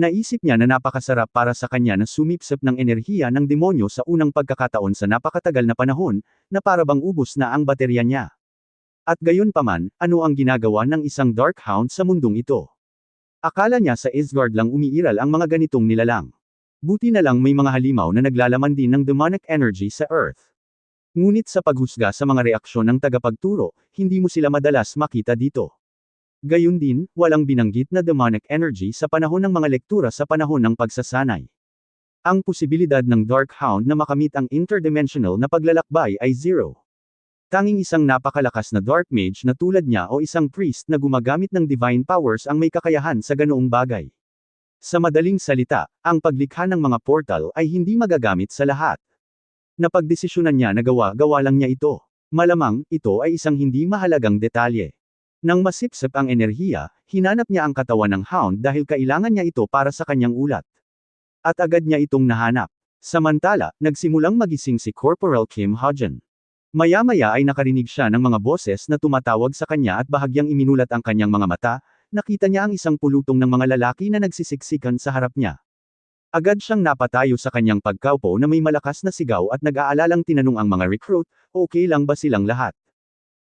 Naisip niya na napakasarap para sa kanya na sumipsip ng enerhiya ng demonyo sa unang pagkakataon sa napakatagal na panahon, na parabang ubos na ang baterya niya. At gayon paman, ano ang ginagawa ng isang Darkhound sa mundong ito? Akala niya sa Isgard lang umiiral ang mga ganitong nilalang. Buti na lang may mga halimaw na naglalaman din ng demonic energy sa Earth. Ngunit sa paghusga sa mga reaksyon ng tagapagturo, hindi mo sila madalas makita dito. Gayun din, walang binanggit na demonic energy sa panahon ng mga lektura sa panahon ng pagsasanay. Ang posibilidad ng Darkhound na makamit ang interdimensional na paglalakbay ay zero. Tanging isang napakalakas na Dark Mage na tulad niya o isang priest na gumagamit ng divine powers ang may kakayahan sa ganoong bagay. Sa madaling salita, ang paglikha ng mga portal ay hindi magagamit sa lahat. Napagdesisyonan niya na gawa-gawa lang niya ito. Malamang, ito ay isang hindi mahalagang detalye. Nang masipsip ang enerhiya, hinanap niya ang katawan ng hound dahil kailangan niya ito para sa kanyang ulat. At agad niya itong nahanap. Samantala, nagsimulang magising si Corporal Kim Hodgen. Maya-maya ay nakarinig siya ng mga boses na tumatawag sa kanya at bahagyang iminulat ang kanyang mga mata, nakita niya ang isang pulutong ng mga lalaki na nagsisiksikan sa harap niya. Agad siyang napatayo sa kanyang pagkaupo na may malakas na sigaw at nag-aalalang tinanong ang mga recruit, okay lang ba silang lahat?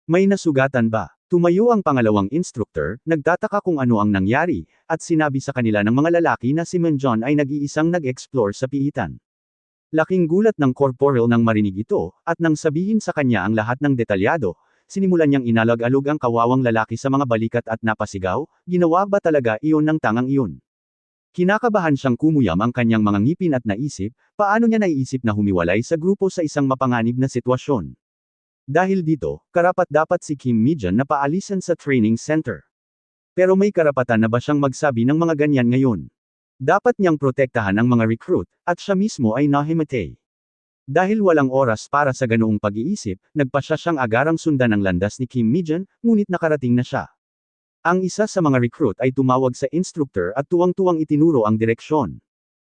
May nasugatan ba? Tumayo ang pangalawang instructor, nagtataka kung ano ang nangyari, at sinabi sa kanila ng mga lalaki na si Menjon ay nag-iisang nag-explore sa piitan. Laking gulat ng corporal nang marinig ito, at nang sabihin sa kanya ang lahat ng detalyado, sinimulan niyang inalag-alog ang kawawang lalaki sa mga balikat at napasigaw, ginawa ba talaga iyon ng tangang iyon? Kinakabahan siyang kumuyam ang kanyang mga ngipin at naisip, paano niya naiisip na humiwalay sa grupo sa isang mapanganib na sitwasyon. Dahil dito, karapat dapat si Kim Mijan na paalisan sa training center. Pero may karapatan na ba siyang magsabi ng mga ganyan ngayon? Dapat niyang protektahan ang mga recruit, at siya mismo ay nahimatay. Dahil walang oras para sa ganoong pag-iisip, nagpa siya siyang agarang sundan ang landas ni Kim Mijan, ngunit nakarating na siya. Ang isa sa mga recruit ay tumawag sa instructor at tuwang-tuwang itinuro ang direksyon.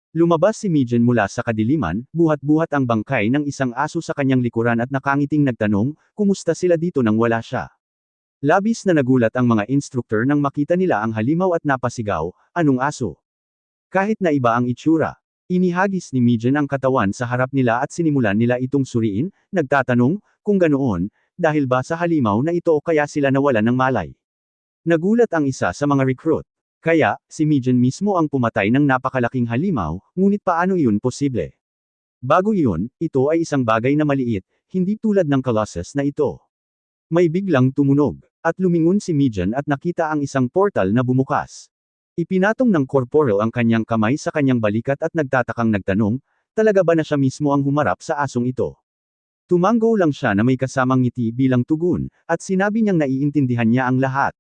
Lumabas si Mijan mula sa kadiliman, buhat-buhat ang bangkay ng isang aso sa kanyang likuran at nakangiting nagtanong, kumusta sila dito nang wala siya. Labis na nagulat ang mga instructor nang makita nila ang halimaw at napasigaw, anong aso? Kahit na iba ang itsura. Inihagis ni Mijan ang katawan sa harap nila at sinimulan nila itong suriin, nagtatanong, kung ganoon, dahil ba sa halimaw na ito o kaya sila nawalan ng malay. Nagulat ang isa sa mga recruit. Kaya, si Mijan mismo ang pumatay ng napakalaking halimaw, ngunit paano iyon posible? Bago iyon, ito ay isang bagay na maliit, hindi tulad ng Colossus na ito. May biglang tumunog, at lumingon si Mijan at nakita ang isang portal na bumukas. Ipinatong ng corporal ang kanyang kamay sa kanyang balikat at nagtatakang nagtanong, talaga ba na siya mismo ang humarap sa asong ito? Tumanggo lang siya na may kasamang ngiti bilang tugon, at sinabi niyang naiintindihan niya ang lahat.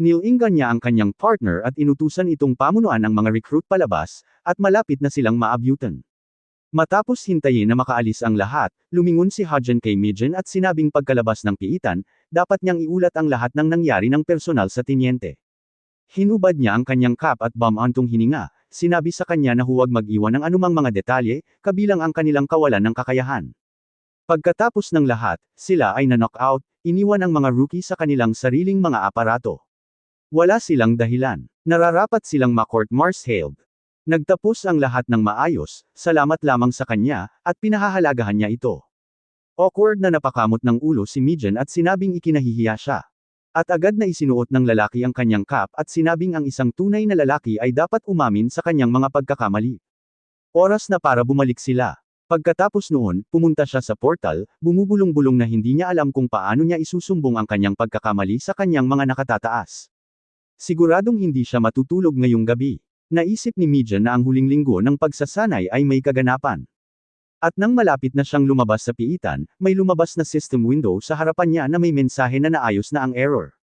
Nilingan niya ang kanyang partner at inutusan itong pamunuan ang mga recruit palabas, at malapit na silang maabyutan. Matapos hintayin na makaalis ang lahat, lumingon si Hodgen kay Mijan at sinabing pagkalabas ng piitan, dapat niyang iulat ang lahat ng nangyari ng personal sa tinyente. Hinubad niya ang kanyang cap at bamantong hininga, sinabi sa kanya na huwag mag-iwan ng anumang mga detalye, kabilang ang kanilang kawalan ng kakayahan. Pagkatapos ng lahat, sila ay na-knockout, iniwan ang mga rookie sa kanilang sariling mga aparato. Wala silang dahilan. Nararapat silang ma-court martialed. Nagtapos ang lahat ng maayos, salamat lamang sa kanya, at pinahahalagahan niya ito. Awkward na napakamot ng ulo si Mijan at sinabing ikinahihiya siya. At agad na isinuot ng lalaki ang kanyang cap at sinabing ang isang tunay na lalaki ay dapat umamin sa kanyang mga pagkakamali. Oras na para bumalik sila. Pagkatapos noon, pumunta siya sa portal, bumubulong-bulong na hindi niya alam kung paano niya isusumbong ang kanyang pagkakamali sa kanyang mga nakatataas. Siguradong hindi siya matutulog ngayong gabi. Naisip ni Mijan na ang huling linggo ng pagsasanay ay may kaganapan. At nang malapit na siyang lumabas sa piitan, may lumabas na system window sa harapan niya na may mensahe na naayos na ang error.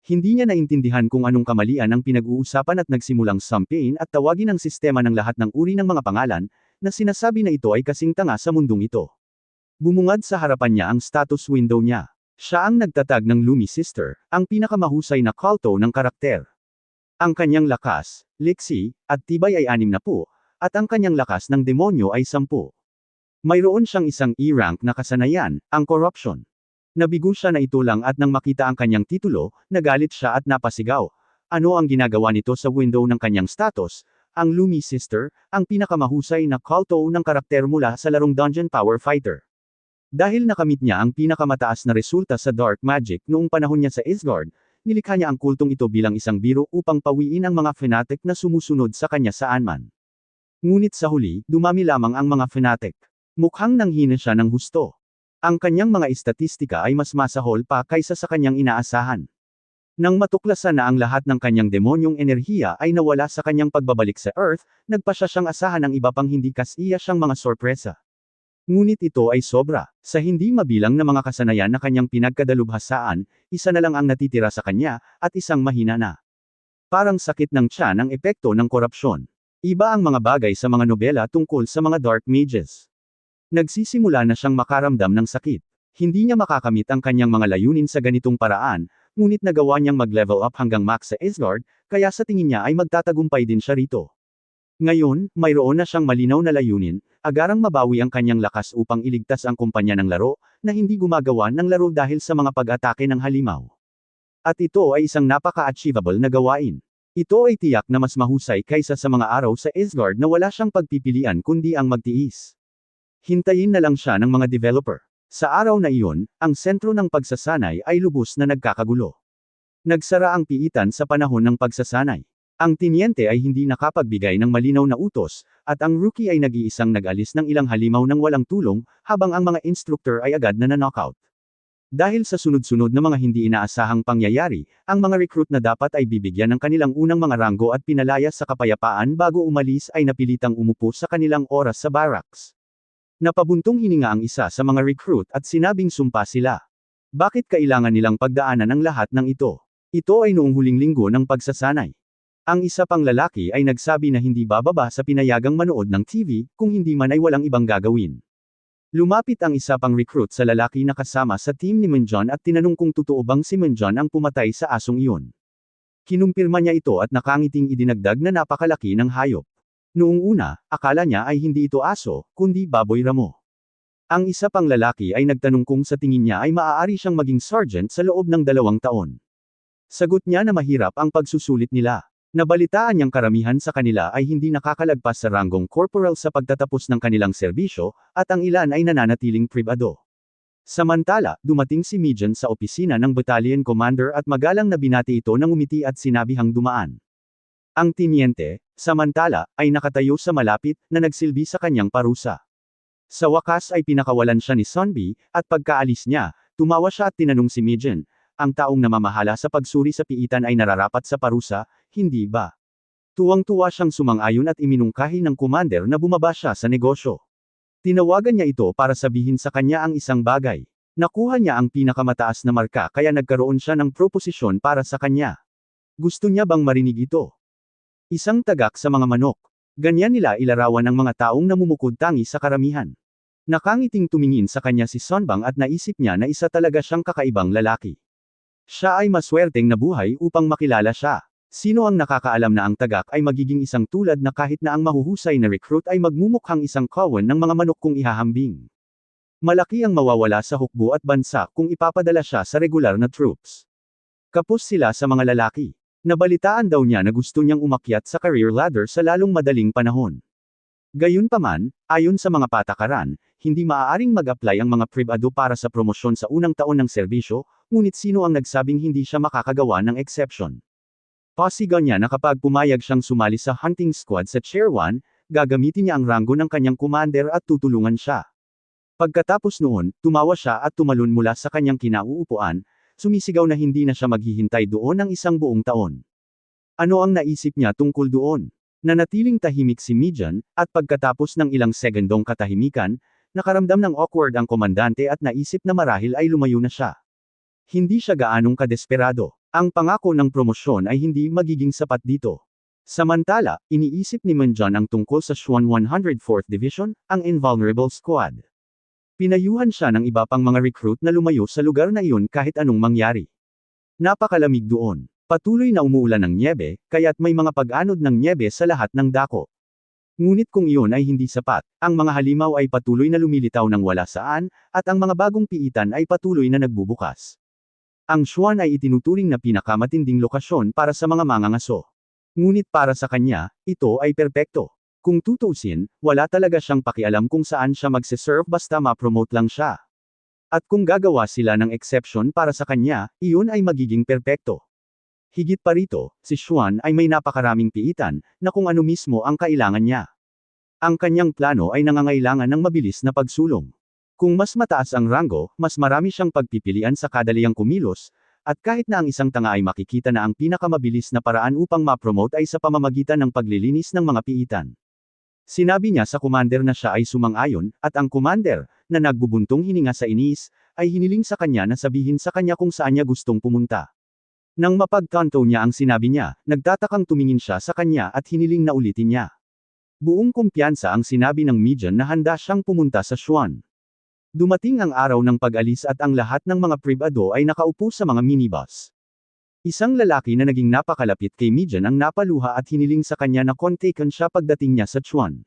Hindi niya naintindihan kung anong kamalian ang pinag-uusapan at nagsimulang sampain at tawagin ang sistema ng lahat ng uri ng mga pangalan, na sinasabi na ito ay kasing tanga sa mundong ito. Bumungad sa harapan niya ang status window niya. Siya ang nagtatag ng Lumi Sister, ang pinakamahusay na kalto ng karakter. Ang kanyang lakas, liksi, at tibay ay anim na po, at ang kanyang lakas ng demonyo ay sampu. Mayroon siyang isang E-rank na kasanayan, ang corruption. Nabigo siya na ito lang at nang makita ang kanyang titulo, nagalit siya at napasigaw. Ano ang ginagawa nito sa window ng kanyang status, ang Lumi Sister, ang pinakamahusay na kalto ng karakter mula sa larong Dungeon Power Fighter. Dahil nakamit niya ang pinakamataas na resulta sa Dark Magic noong panahon niya sa Isgard, nilikha niya ang kultong ito bilang isang biro upang pawiin ang mga fanatic na sumusunod sa kanya saan man. Ngunit sa huli, dumami lamang ang mga fanatic. Mukhang nanghina siya ng husto. Ang kanyang mga estatistika ay mas masahol pa kaysa sa kanyang inaasahan. Nang matuklasan na ang lahat ng kanyang demonyong enerhiya ay nawala sa kanyang pagbabalik sa Earth, nagpa siya siyang asahan ng iba pang hindi kasiya siyang mga sorpresa. Ngunit ito ay sobra. Sa hindi mabilang na mga kasanayan na kanyang pinagkadalubhasaan, isa na lang ang natitira sa kanya, at isang mahina na. Parang sakit ng tiyan ang epekto ng korupsyon. Iba ang mga bagay sa mga nobela tungkol sa mga dark mages. Nagsisimula na siyang makaramdam ng sakit. Hindi niya makakamit ang kanyang mga layunin sa ganitong paraan, ngunit nagawa niyang mag-level up hanggang max sa Isgard, kaya sa tingin niya ay magtatagumpay din siya rito. Ngayon, mayroon na siyang malinaw na layunin, agarang mabawi ang kanyang lakas upang iligtas ang kumpanya ng laro, na hindi gumagawa ng laro dahil sa mga pag-atake ng halimaw. At ito ay isang napaka-achievable na gawain. Ito ay tiyak na mas mahusay kaysa sa mga araw sa Isgard na wala siyang pagpipilian kundi ang magtiis. Hintayin na lang siya ng mga developer. Sa araw na iyon, ang sentro ng pagsasanay ay lubos na nagkakagulo. Nagsara ang piitan sa panahon ng pagsasanay. Ang tinyente ay hindi nakapagbigay ng malinaw na utos, at ang rookie ay nag-iisang nag-alis ng ilang halimaw ng walang tulong, habang ang mga instructor ay agad na na-knockout. Dahil sa sunod-sunod na mga hindi inaasahang pangyayari, ang mga recruit na dapat ay bibigyan ng kanilang unang mga ranggo at pinalaya sa kapayapaan bago umalis ay napilitang umupo sa kanilang oras sa barracks. Napabuntong hininga ang isa sa mga recruit at sinabing sumpa sila. Bakit kailangan nilang pagdaanan ang lahat ng ito? Ito ay noong huling linggo ng pagsasanay. Ang isa pang lalaki ay nagsabi na hindi bababa sa pinayagang manood ng TV, kung hindi man ay walang ibang gagawin. Lumapit ang isa pang recruit sa lalaki na kasama sa team ni Munjon at tinanong kung totoo bang si Munjon ang pumatay sa asong iyon. Kinumpirma niya ito at nakangiting idinagdag na napakalaki ng hayop. Noong una, akala niya ay hindi ito aso, kundi baboy ramo. Ang isa pang lalaki ay nagtanong kung sa tingin niya ay maaari siyang maging sergeant sa loob ng dalawang taon. Sagot niya na mahirap ang pagsusulit nila. Nabalitaan niyang karamihan sa kanila ay hindi nakakalagpas sa ranggong corporal sa pagtatapos ng kanilang serbisyo, at ang ilan ay nananatiling pribado. Samantala, dumating si Mijan sa opisina ng battalion commander at magalang na binati ito ng umiti at sinabihang dumaan. Ang tinyente, samantala, ay nakatayo sa malapit, na nagsilbi sa kanyang parusa. Sa wakas ay pinakawalan siya ni Sunbi, at pagkaalis niya, tumawa siya at tinanong si Mijan, ang taong namamahala sa pagsuri sa piitan ay nararapat sa parusa, hindi ba? Tuwang-tuwa siyang sumang-ayon at iminungkahi ng commander na bumaba siya sa negosyo. Tinawagan niya ito para sabihin sa kanya ang isang bagay. Nakuha niya ang pinakamataas na marka kaya nagkaroon siya ng proposisyon para sa kanya. Gusto niya bang marinig ito? Isang tagak sa mga manok. Ganyan nila ilarawan ng mga taong namumukod tangi sa karamihan. Nakangiting tumingin sa kanya si Sonbang at naisip niya na isa talaga siyang kakaibang lalaki. Siya ay maswerteng nabuhay upang makilala siya. Sino ang nakakaalam na ang tagak ay magiging isang tulad na kahit na ang mahuhusay na recruit ay magmumukhang isang kawan ng mga manok kung ihahambing. Malaki ang mawawala sa hukbo at bansa kung ipapadala siya sa regular na troops. Kapos sila sa mga lalaki. Nabalitaan daw niya na gusto niyang umakyat sa career ladder sa lalong madaling panahon. Gayunpaman, ayon sa mga patakaran, hindi maaaring mag-apply ang mga pribado para sa promosyon sa unang taon ng serbisyo, ngunit sino ang nagsabing hindi siya makakagawa ng exception? Pasigan niya na kapag pumayag siyang sumali sa hunting squad sa 1, gagamitin niya ang ranggo ng kanyang commander at tutulungan siya. Pagkatapos noon, tumawa siya at tumalon mula sa kanyang kinauupuan, sumisigaw na hindi na siya maghihintay doon ng isang buong taon. Ano ang naisip niya tungkol doon? Nanatiling tahimik si Mijan, at pagkatapos ng ilang segundong katahimikan, nakaramdam ng awkward ang komandante at naisip na marahil ay lumayo na siya. Hindi siya gaanong kadesperado. Ang pangako ng promosyon ay hindi magiging sapat dito. Samantala, iniisip ni Manjan ang tungkol sa Shuan 104th Division, ang Invulnerable Squad. Pinayuhan siya ng iba pang mga recruit na lumayo sa lugar na iyon kahit anong mangyari. Napakalamig doon. Patuloy na umuulan ng nyebe, kaya't may mga pag-anod ng nyebe sa lahat ng dako. Ngunit kung iyon ay hindi sapat, ang mga halimaw ay patuloy na lumilitaw ng wala saan, at ang mga bagong piitan ay patuloy na nagbubukas. Ang Shuan ay itinuturing na pinakamatinding lokasyon para sa mga mangangaso. Ngunit para sa kanya, ito ay perpekto. Kung tutuusin, wala talaga siyang pakialam kung saan siya magse-serve basta ma-promote lang siya. At kung gagawa sila ng exception para sa kanya, iyon ay magiging perpekto. Higit pa rito, si Xuan ay may napakaraming piitan, na kung ano mismo ang kailangan niya. Ang kanyang plano ay nangangailangan ng mabilis na pagsulong. Kung mas mataas ang rango, mas marami siyang pagpipilian sa kadaliang kumilos, at kahit na ang isang tanga ay makikita na ang pinakamabilis na paraan upang ma-promote ay sa pamamagitan ng paglilinis ng mga piitan. Sinabi niya sa commander na siya ay sumang-ayon, at ang commander, na nagbubuntong hininga sa inis, ay hiniling sa kanya na sabihin sa kanya kung saan niya gustong pumunta. Nang mapagtanto niya ang sinabi niya, nagtatakang tumingin siya sa kanya at hiniling na ulitin niya. Buong kumpiyansa ang sinabi ng Mijan na handa siyang pumunta sa Xuan. Dumating ang araw ng pag-alis at ang lahat ng mga pribado ay nakaupo sa mga minibus. Isang lalaki na naging napakalapit kay Mijan ang napaluha at hiniling sa kanya na kontaken siya pagdating niya sa Chuan.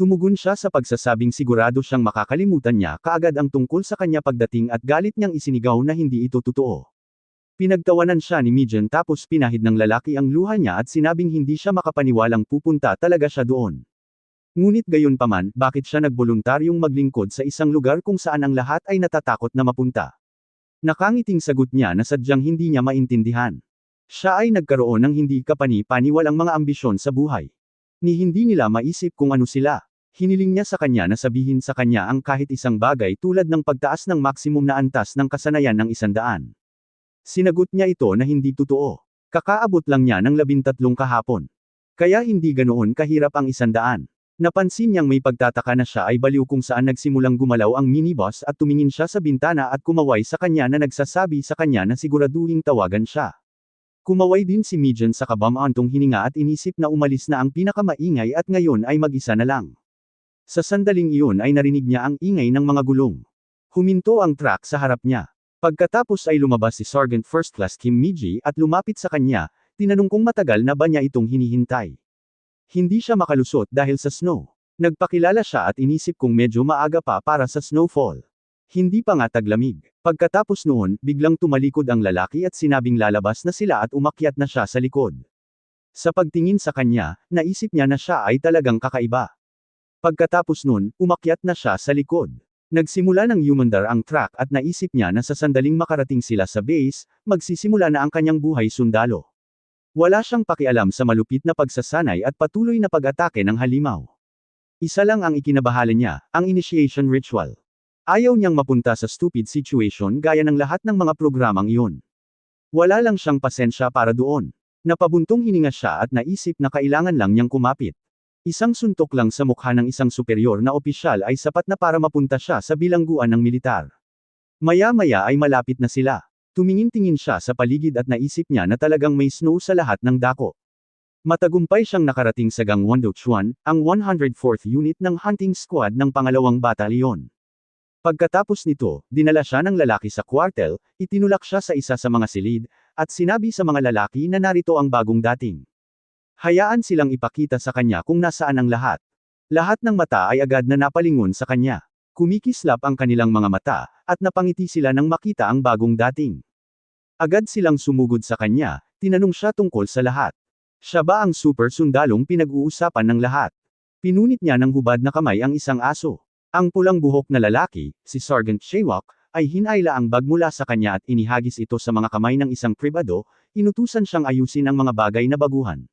Tumugon siya sa pagsasabing sigurado siyang makakalimutan niya kaagad ang tungkol sa kanya pagdating at galit niyang isinigaw na hindi ito totoo. Pinagtawanan siya ni Mijan tapos pinahid ng lalaki ang luha niya at sinabing hindi siya makapaniwalang pupunta talaga siya doon. Ngunit gayon paman, bakit siya nagboluntaryong maglingkod sa isang lugar kung saan ang lahat ay natatakot na mapunta? Nakangiting sagot niya na sadyang hindi niya maintindihan. Siya ay nagkaroon ng hindi kapani-paniwalang mga ambisyon sa buhay. Ni hindi nila maisip kung ano sila. Hiniling niya sa kanya na sabihin sa kanya ang kahit isang bagay tulad ng pagtaas ng maksimum na antas ng kasanayan ng isandaan. Sinagot niya ito na hindi totoo. Kakaabot lang niya ng labintatlong kahapon. Kaya hindi ganoon kahirap ang isandaan. Napansin niyang may pagtataka na siya ay baliw kung saan nagsimulang gumalaw ang minibus at tumingin siya sa bintana at kumaway sa kanya na nagsasabi sa kanya na siguraduhing tawagan siya. Kumaway din si Mijan sa kabamantong hininga at inisip na umalis na ang pinakamaingay at ngayon ay mag-isa na lang. Sa sandaling iyon ay narinig niya ang ingay ng mga gulong. Huminto ang truck sa harap niya. Pagkatapos ay lumabas si Sergeant First Class Kim Miji at lumapit sa kanya, tinanong kung matagal na ba niya itong hinihintay. Hindi siya makalusot dahil sa snow. Nagpakilala siya at inisip kung medyo maaga pa para sa snowfall. Hindi pa nga taglamig. Pagkatapos noon, biglang tumalikod ang lalaki at sinabing lalabas na sila at umakyat na siya sa likod. Sa pagtingin sa kanya, naisip niya na siya ay talagang kakaiba. Pagkatapos nun, umakyat na siya sa likod. Nagsimula ng humandar ang track at naisip niya na sa sandaling makarating sila sa base, magsisimula na ang kanyang buhay sundalo. Wala siyang pakialam sa malupit na pagsasanay at patuloy na pag-atake ng halimaw. Isa lang ang ikinabahala niya, ang initiation ritual. Ayaw niyang mapunta sa stupid situation gaya ng lahat ng mga programang iyon. Wala lang siyang pasensya para doon. Napabuntong hininga siya at naisip na kailangan lang niyang kumapit. Isang suntok lang sa mukha ng isang superior na opisyal ay sapat na para mapunta siya sa bilangguan ng militar. Maya-maya ay malapit na sila. Tumingin-tingin siya sa paligid at naisip niya na talagang may snow sa lahat ng dako. Matagumpay siyang nakarating sa Gangwon-do Chuan, ang 104th Unit ng Hunting Squad ng pangalawang batalyon. Pagkatapos nito, dinala siya ng lalaki sa kwartel, itinulak siya sa isa sa mga silid, at sinabi sa mga lalaki na narito ang bagong dating. Hayaan silang ipakita sa kanya kung nasaan ang lahat. Lahat ng mata ay agad na napalingon sa kanya. Kumikislap ang kanilang mga mata, at napangiti sila nang makita ang bagong dating. Agad silang sumugod sa kanya, tinanong siya tungkol sa lahat. Siya ba ang super sundalong pinag-uusapan ng lahat? Pinunit niya ng hubad na kamay ang isang aso. Ang pulang buhok na lalaki, si Sergeant Shewak, ay hinayla ang bag mula sa kanya at inihagis ito sa mga kamay ng isang pribado, inutusan siyang ayusin ang mga bagay na baguhan.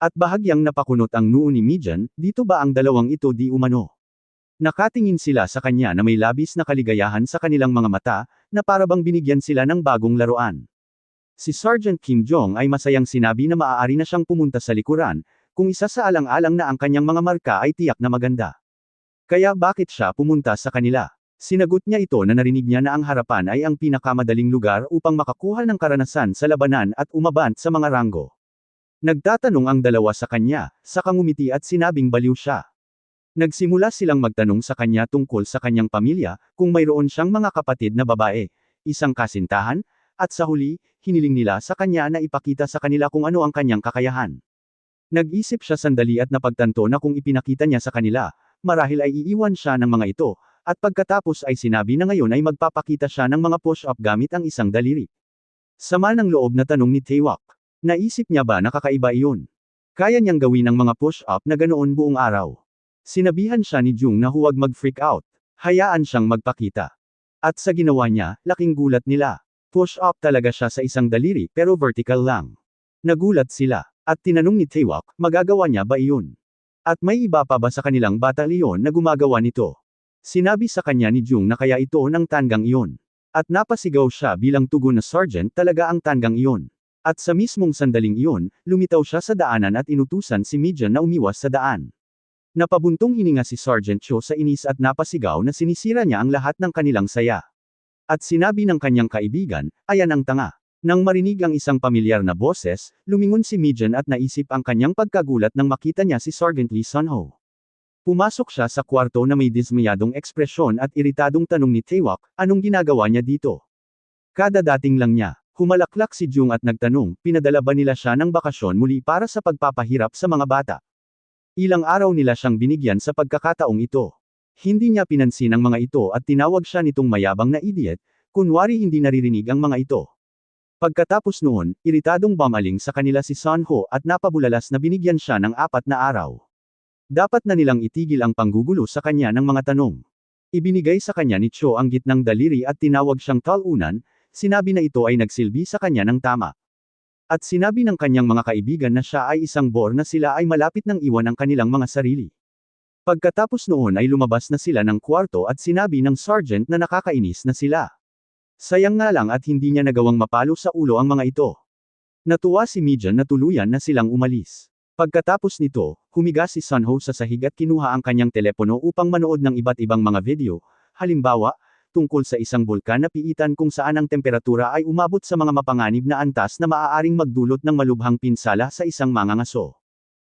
At bahagyang napakunot ang noo ni Mijan, dito ba ang dalawang ito di umano? Nakatingin sila sa kanya na may labis na kaligayahan sa kanilang mga mata, na parabang binigyan sila ng bagong laruan. Si Sergeant Kim Jong ay masayang sinabi na maaari na siyang pumunta sa likuran, kung isa sa alang-alang na ang kanyang mga marka ay tiyak na maganda. Kaya bakit siya pumunta sa kanila? Sinagot niya ito na narinig niya na ang harapan ay ang pinakamadaling lugar upang makakuha ng karanasan sa labanan at umabant sa mga ranggo. Nagtatanong ang dalawa sa kanya, sa kangumiti at sinabing baliw siya. Nagsimula silang magtanong sa kanya tungkol sa kanyang pamilya, kung mayroon siyang mga kapatid na babae, isang kasintahan, at sa huli, hiniling nila sa kanya na ipakita sa kanila kung ano ang kanyang kakayahan. Nag-isip siya sandali at napagtanto na kung ipinakita niya sa kanila, marahil ay iiwan siya ng mga ito, at pagkatapos ay sinabi na ngayon ay magpapakita siya ng mga push-up gamit ang isang daliri. Sama ng loob na tanong ni Taewak. Naisip niya ba na kakaiba iyon? Kaya niyang gawin ang mga push-up na ganoon buong araw. Sinabihan siya ni Jung na huwag mag-freak out. Hayaan siyang magpakita. At sa ginawa niya, laking gulat nila. Push-up talaga siya sa isang daliri pero vertical lang. Nagulat sila. At tinanong ni Taewak, magagawa niya ba iyon? At may iba pa ba sa kanilang batalyon na gumagawa nito? Sinabi sa kanya ni Jung na kaya ito ng tanggang iyon. At napasigaw siya bilang tugon na sergeant talaga ang tanggang iyon. At sa mismong sandaling iyon, lumitaw siya sa daanan at inutusan si Mijan na umiwas sa daan. Napabuntong hininga si Sergeant Cho sa inis at napasigaw na sinisira niya ang lahat ng kanilang saya. At sinabi ng kanyang kaibigan, ayan ang tanga. Nang marinig ang isang pamilyar na boses, lumingon si Mijan at naisip ang kanyang pagkagulat nang makita niya si Sergeant Lee Sunho. Pumasok siya sa kwarto na may dismayadong ekspresyon at iritadong tanong ni Taewak, anong ginagawa niya dito? Kada dating lang niya, Humalaklak si Jung at nagtanong, pinadala ba nila siya ng bakasyon muli para sa pagpapahirap sa mga bata? Ilang araw nila siyang binigyan sa pagkakataong ito. Hindi niya pinansin ang mga ito at tinawag siya nitong mayabang na idiot, kunwari hindi naririnig ang mga ito. Pagkatapos noon, iritadong bamaling sa kanila si Son Ho at napabulalas na binigyan siya ng apat na araw. Dapat na nilang itigil ang panggugulo sa kanya ng mga tanong. Ibinigay sa kanya ni Cho ang gitnang daliri at tinawag siyang talunan, sinabi na ito ay nagsilbi sa kanya ng tama. At sinabi ng kanyang mga kaibigan na siya ay isang bor na sila ay malapit ng iwan ang kanilang mga sarili. Pagkatapos noon ay lumabas na sila ng kwarto at sinabi ng sergeant na nakakainis na sila. Sayang nga lang at hindi niya nagawang mapalo sa ulo ang mga ito. Natuwa si Mijan na tuluyan na silang umalis. Pagkatapos nito, humiga si Sunho sa sahig at kinuha ang kanyang telepono upang manood ng iba't ibang mga video, halimbawa, tungkol sa isang bulkan na piitan kung saan ang temperatura ay umabot sa mga mapanganib na antas na maaaring magdulot ng malubhang pinsala sa isang mangangaso.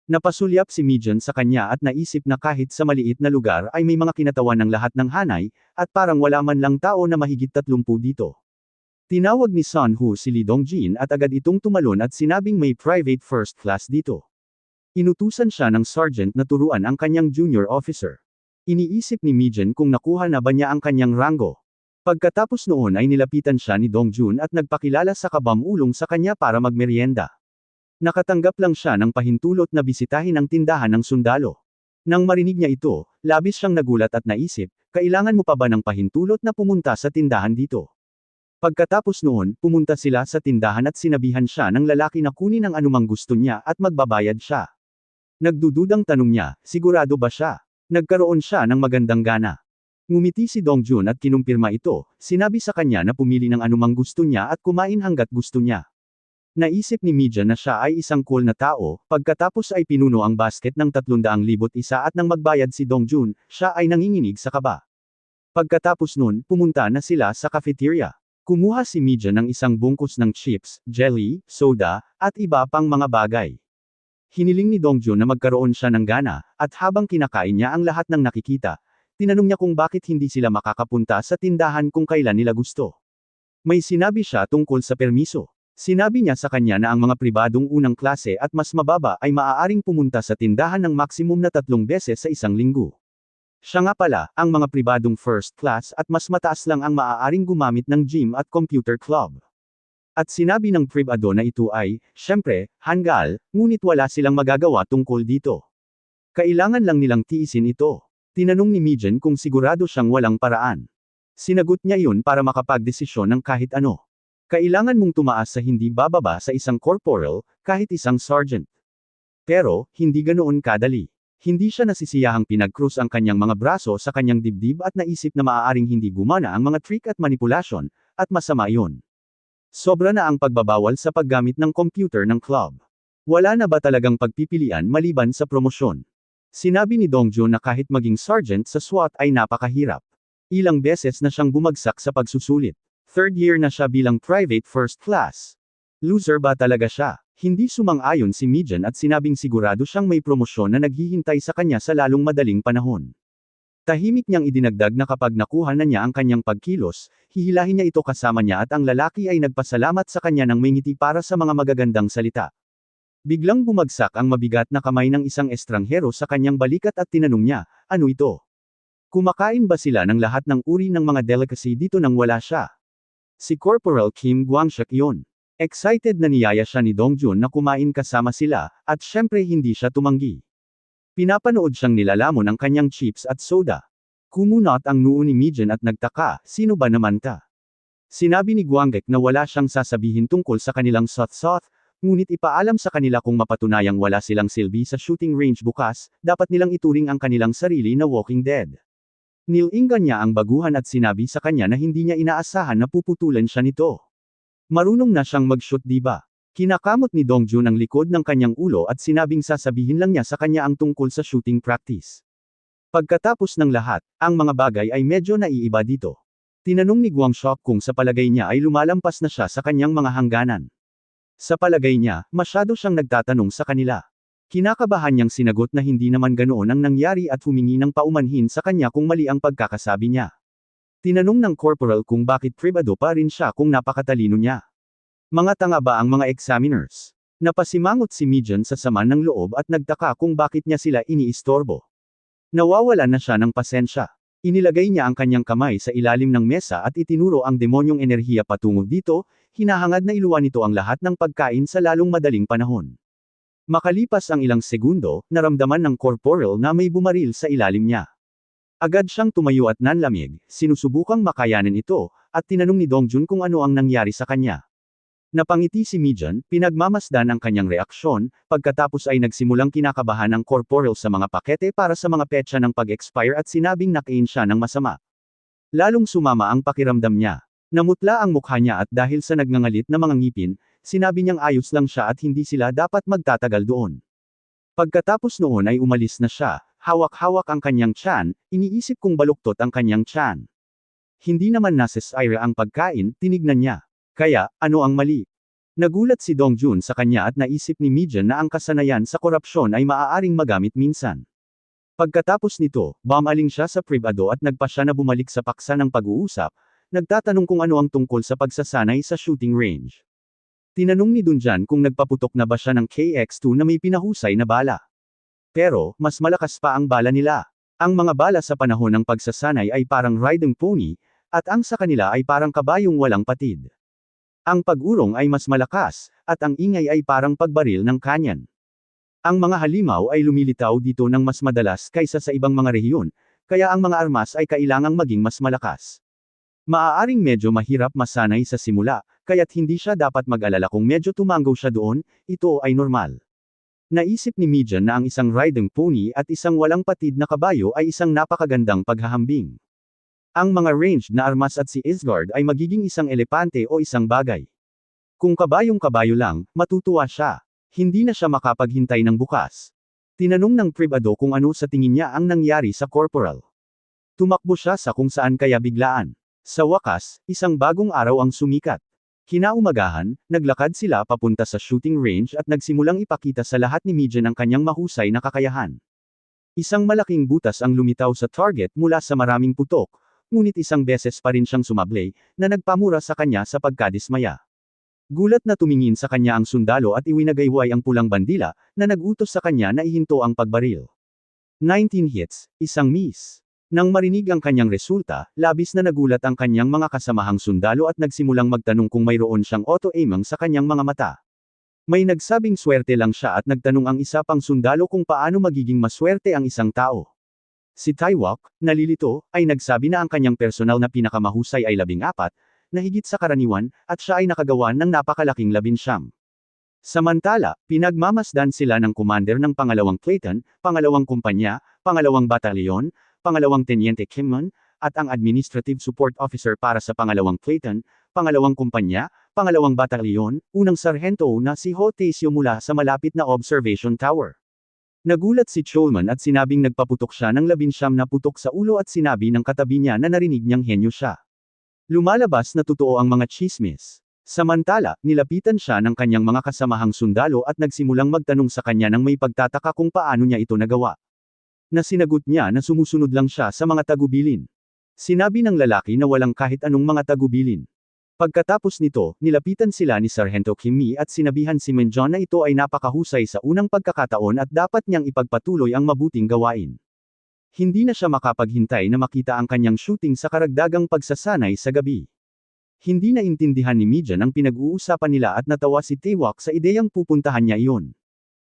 Napasulyap si Mijan sa kanya at naisip na kahit sa maliit na lugar ay may mga kinatawan ng lahat ng hanay, at parang wala man lang tao na mahigit 30 dito. Tinawag ni Sun Hu si Lee Dongjin at agad itong tumalon at sinabing may private first class dito. Inutusan siya ng sergeant na turuan ang kanyang junior officer. Iniisip ni Mijan kung nakuha na ba niya ang kanyang rango. Pagkatapos noon ay nilapitan siya ni Dongjun at nagpakilala sa kabamulong sa kanya para magmerienda. Nakatanggap lang siya ng pahintulot na bisitahin ang tindahan ng sundalo. Nang marinig niya ito, labis siyang nagulat at naisip, kailangan mo pa ba ng pahintulot na pumunta sa tindahan dito? Pagkatapos noon, pumunta sila sa tindahan at sinabihan siya ng lalaki na kunin ang anumang gusto niya at magbabayad siya. Nagdududang tanong niya, sigurado ba siya? Nagkaroon siya ng magandang gana. Ngumiti si Dongjun at kinumpirma ito, sinabi sa kanya na pumili ng anumang gusto niya at kumain hanggat gusto niya. Naisip ni Midja na siya ay isang cool na tao, pagkatapos ay pinuno ang basket ng 300,000 isa at nang magbayad si Dongjun, siya ay nanginginig sa kaba. Pagkatapos nun, pumunta na sila sa cafeteria. Kumuha si Midja ng isang bungkus ng chips, jelly, soda, at iba pang mga bagay. Hiniling ni Dongjun na magkaroon siya ng gana, at habang kinakain niya ang lahat ng nakikita, tinanong niya kung bakit hindi sila makakapunta sa tindahan kung kailan nila gusto. May sinabi siya tungkol sa permiso. Sinabi niya sa kanya na ang mga pribadong unang klase at mas mababa ay maaaring pumunta sa tindahan ng maksimum na tatlong beses sa isang linggo. Siya nga pala, ang mga pribadong first class at mas mataas lang ang maaaring gumamit ng gym at computer club. At sinabi ng pribado na ito ay, syempre, hanggal, ngunit wala silang magagawa tungkol dito. Kailangan lang nilang tiisin ito. Tinanong ni Mijan kung sigurado siyang walang paraan. Sinagot niya iyon para makapagdesisyon ng kahit ano. Kailangan mong tumaas sa hindi bababa sa isang corporal, kahit isang sergeant. Pero, hindi ganoon kadali. Hindi siya nasisiyahang pinagkrus ang kanyang mga braso sa kanyang dibdib at naisip na maaaring hindi gumana ang mga trick at manipulasyon, at masama iyon. Sobra na ang pagbabawal sa paggamit ng computer ng club. Wala na ba talagang pagpipilian maliban sa promosyon? Sinabi ni Dongjun na kahit maging sergeant sa SWAT ay napakahirap. Ilang beses na siyang bumagsak sa pagsusulit. Third year na siya bilang private first class. Loser ba talaga siya? Hindi sumang-ayon si Mijan at sinabing sigurado siyang may promosyon na naghihintay sa kanya sa lalong madaling panahon. Tahimik niyang idinagdag na kapag nakuha na niya ang kanyang pagkilos, hihilahin niya ito kasama niya at ang lalaki ay nagpasalamat sa kanya ng may ngiti para sa mga magagandang salita. Biglang bumagsak ang mabigat na kamay ng isang estranghero sa kanyang balikat at tinanong niya, ano ito? Kumakain ba sila ng lahat ng uri ng mga delicacy dito nang wala siya? Si Corporal Kim Guangshak yon. Excited na niyaya siya ni Dongjun na kumain kasama sila, at syempre hindi siya tumanggi. Pinapanood siyang nilalamon ang kanyang chips at soda. Kumunot ang noo ni Mijan at nagtaka, sino ba naman ta? Sinabi ni Guanggek na wala siyang sasabihin tungkol sa kanilang soth-soth, ngunit ipaalam sa kanila kung mapatunayang wala silang silbi sa shooting range bukas, dapat nilang ituring ang kanilang sarili na walking dead. Nilingan niya ang baguhan at sinabi sa kanya na hindi niya inaasahan na puputulan siya nito. Marunong na siyang mag-shoot diba? Kinakamot ni Dongjun ang likod ng kanyang ulo at sinabing sasabihin lang niya sa kanya ang tungkol sa shooting practice. Pagkatapos ng lahat, ang mga bagay ay medyo naiiba dito. Tinanong ni Guangshok kung sa palagay niya ay lumalampas na siya sa kanyang mga hangganan. Sa palagay niya, masyado siyang nagtatanong sa kanila. Kinakabahan niyang sinagot na hindi naman ganoon ang nangyari at humingi ng paumanhin sa kanya kung mali ang pagkakasabi niya. Tinanong ng corporal kung bakit privado pa rin siya kung napakatalino niya. Mga tanga ba ang mga examiners? Napasimangot si Mijan sa sama ng loob at nagtaka kung bakit niya sila iniistorbo. Nawawala na siya ng pasensya. Inilagay niya ang kanyang kamay sa ilalim ng mesa at itinuro ang demonyong enerhiya patungo dito, hinahangad na iluwan nito ang lahat ng pagkain sa lalong madaling panahon. Makalipas ang ilang segundo, naramdaman ng corporal na may bumaril sa ilalim niya. Agad siyang tumayo at nanlamig, sinusubukang makayanin ito, at tinanong ni Dongjun kung ano ang nangyari sa kanya. Napangiti si Mijan, pinagmamasdan ang kanyang reaksyon, pagkatapos ay nagsimulang kinakabahan ang corporal sa mga pakete para sa mga petsa ng pag-expire at sinabing nakain siya ng masama. Lalong sumama ang pakiramdam niya. Namutla ang mukha niya at dahil sa nagngangalit na mga ngipin, sinabi niyang ayos lang siya at hindi sila dapat magtatagal doon. Pagkatapos noon ay umalis na siya, hawak-hawak ang kanyang tiyan, iniisip kung baluktot ang kanyang tiyan. Hindi naman nasesire ang pagkain, tinignan niya. Kaya, ano ang mali? Nagulat si Dongjun sa kanya at naisip ni Mijan na ang kasanayan sa korupsyon ay maaaring magamit minsan. Pagkatapos nito, bumaling siya sa privado at nagpa siya na bumalik sa paksa ng pag-uusap, nagtatanong kung ano ang tungkol sa pagsasanay sa shooting range. Tinanong ni Dunjan kung nagpaputok na ba siya ng KX-2 na may pinahusay na bala. Pero, mas malakas pa ang bala nila. Ang mga bala sa panahon ng pagsasanay ay parang riding pony, at ang sa kanila ay parang kabayong walang patid. Ang pag-urong ay mas malakas, at ang ingay ay parang pagbaril ng kanyan. Ang mga halimaw ay lumilitaw dito ng mas madalas kaysa sa ibang mga rehiyon, kaya ang mga armas ay kailangang maging mas malakas. Maaaring medyo mahirap masanay sa simula, kaya't hindi siya dapat mag-alala kung medyo tumango siya doon, ito ay normal. Naisip ni Mijan na ang isang riding pony at isang walang patid na kabayo ay isang napakagandang paghahambing. Ang mga ranged na armas at si Isgard ay magiging isang elepante o isang bagay. Kung kabayong-kabayo lang, matutuwa siya. Hindi na siya makapaghintay ng bukas. Tinanong ng privado kung ano sa tingin niya ang nangyari sa corporal. Tumakbo siya sa kung saan kaya biglaan. Sa wakas, isang bagong araw ang sumikat. Kinaumagahan, naglakad sila papunta sa shooting range at nagsimulang ipakita sa lahat ni Mijan ang kanyang mahusay na kakayahan. Isang malaking butas ang lumitaw sa target mula sa maraming putok, ngunit isang beses pa rin siyang sumablay, na nagpamura sa kanya sa pagkadismaya. Gulat na tumingin sa kanya ang sundalo at iwinagayway ang pulang bandila, na nagutos sa kanya na ihinto ang pagbaril. 19 hits, isang miss. Nang marinig ang kanyang resulta, labis na nagulat ang kanyang mga kasamahang sundalo at nagsimulang magtanong kung mayroon siyang auto-aiming sa kanyang mga mata. May nagsabing swerte lang siya at nagtanong ang isa pang sundalo kung paano magiging maswerte ang isang tao. Si Taiwok, nalilito, ay nagsabi na ang kanyang personal na pinakamahusay ay labing apat, na higit sa karaniwan, at siya ay nakagawa ng napakalaking labinsyam. Samantala, pinagmamasdan sila ng commander ng pangalawang Clayton, pangalawang kumpanya, pangalawang batalyon, pangalawang Teniente Kimon, at ang administrative support officer para sa pangalawang Clayton, pangalawang kumpanya, pangalawang batalyon, unang sarhento na si Ho Taesio mula sa malapit na observation tower. Nagulat si Cholman at sinabing nagpaputok siya ng labinsyam na putok sa ulo at sinabi ng katabi niya na narinig niyang henyo siya. Lumalabas na totoo ang mga chismis. Samantala, nilapitan siya ng kanyang mga kasamahang sundalo at nagsimulang magtanong sa kanya ng may pagtataka kung paano niya ito nagawa. Na sinagot niya na sumusunod lang siya sa mga tagubilin. Sinabi ng lalaki na walang kahit anong mga tagubilin. Pagkatapos nito, nilapitan sila ni Sargento Kimi at sinabihan si Menjon na ito ay napakahusay sa unang pagkakataon at dapat niyang ipagpatuloy ang mabuting gawain. Hindi na siya makapaghintay na makita ang kanyang shooting sa karagdagang pagsasanay sa gabi. Hindi na intindihan ni Mijan ang pinag-uusapan nila at natawa si Taewak sa ideyang pupuntahan niya iyon.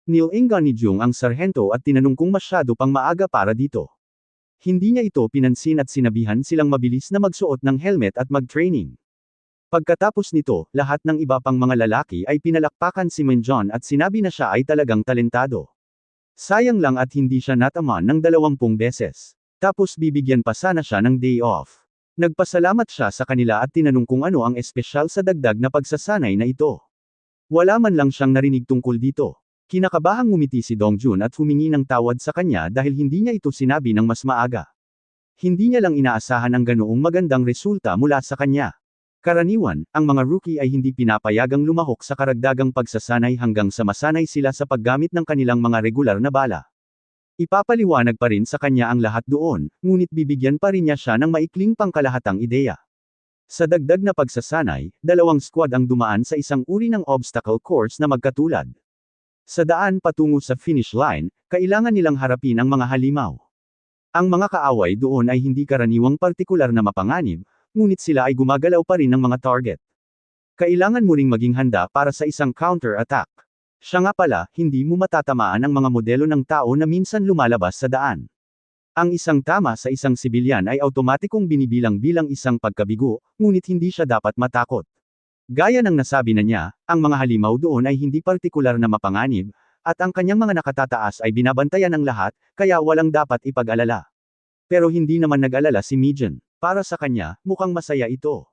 Nilinga ni Jung ang sarhento at tinanong kung masyado pang maaga para dito. Hindi niya ito pinansin at sinabihan silang mabilis na magsuot ng helmet at mag-training. Pagkatapos nito, lahat ng iba pang mga lalaki ay pinalakpakan si Menjon at sinabi na siya ay talagang talentado. Sayang lang at hindi siya nataman ng dalawampung beses. Tapos bibigyan pa sana siya ng day off. Nagpasalamat siya sa kanila at tinanong kung ano ang espesyal sa dagdag na pagsasanay na ito. Wala man lang siyang narinig tungkol dito. Kinakabahang ngumiti si Dongjun at humingi ng tawad sa kanya dahil hindi niya ito sinabi ng mas maaga. Hindi niya lang inaasahan ang ganoong magandang resulta mula sa kanya. Karaniwan, ang mga rookie ay hindi pinapayagang lumahok sa karagdagang pagsasanay hanggang sa masanay sila sa paggamit ng kanilang mga regular na bala. Ipapaliwanag pa rin sa kanya ang lahat doon, ngunit bibigyan pa rin niya siya ng maikling pangkalahatang ideya. Sa dagdag na pagsasanay, dalawang squad ang dumaan sa isang uri ng obstacle course na magkatulad. Sa daan patungo sa finish line, kailangan nilang harapin ang mga halimaw. Ang mga kaaway doon ay hindi karaniwang partikular na mapanganib, ngunit sila ay gumagalaw pa rin ng mga target. Kailangan mo ring maging handa para sa isang counter-attack. Siya nga pala, hindi mo matatamaan ang mga modelo ng tao na minsan lumalabas sa daan. Ang isang tama sa isang sibilyan ay automatikong binibilang bilang isang pagkabigo, ngunit hindi siya dapat matakot. Gaya ng nasabi na niya, ang mga halimaw doon ay hindi partikular na mapanganib, at ang kanyang mga nakatataas ay binabantayan ng lahat, kaya walang dapat ipag-alala. Pero hindi naman nag-alala si Mijan. Para sa kanya, mukhang masaya ito.